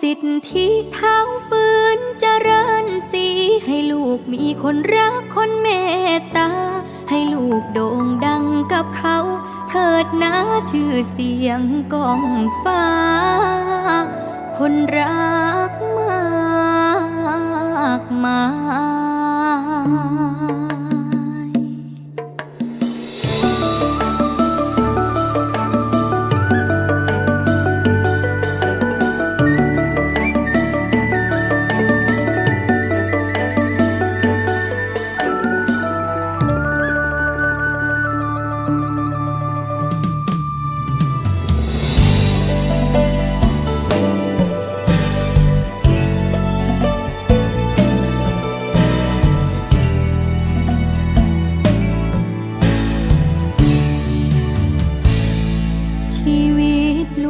สิทธิเท้าฟื้นเจริญสีให้ลูกมีคนรักคนเมตตา ให้ลูกโด่งดังกับเขา เถิดนะชื่อเสียงกองฟ้า คนรัก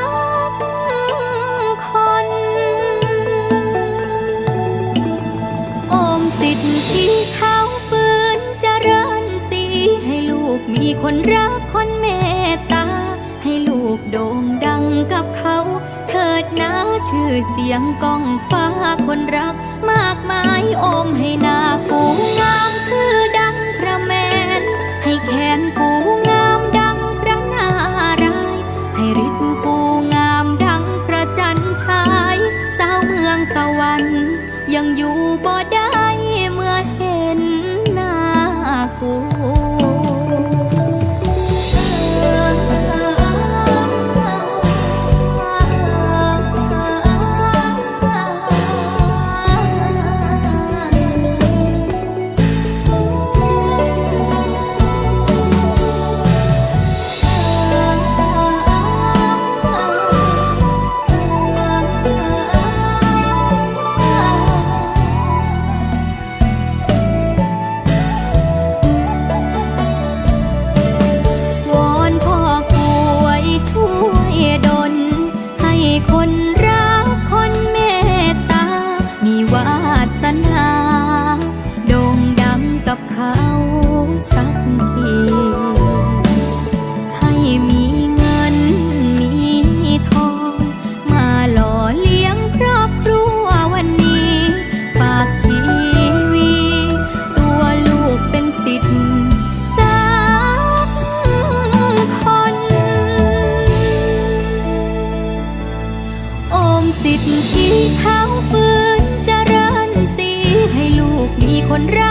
ก มีคนรักคนเมตตา ให้ลูกโด่งดังกับเขา เถิดนะชื่อเสียงก้องฟ้าคนรัก มากมายโอมให้นา สักที ให้มีเงินมีทอง มาหล่อเลี้ยงครอบครัววันนี้ ฝากชีวิตตัวลูกเป็นสิทธิ์สักคน โอมสิทธิ์ที่เขาฝืนเจริญสีให้ลูกมีคนรัก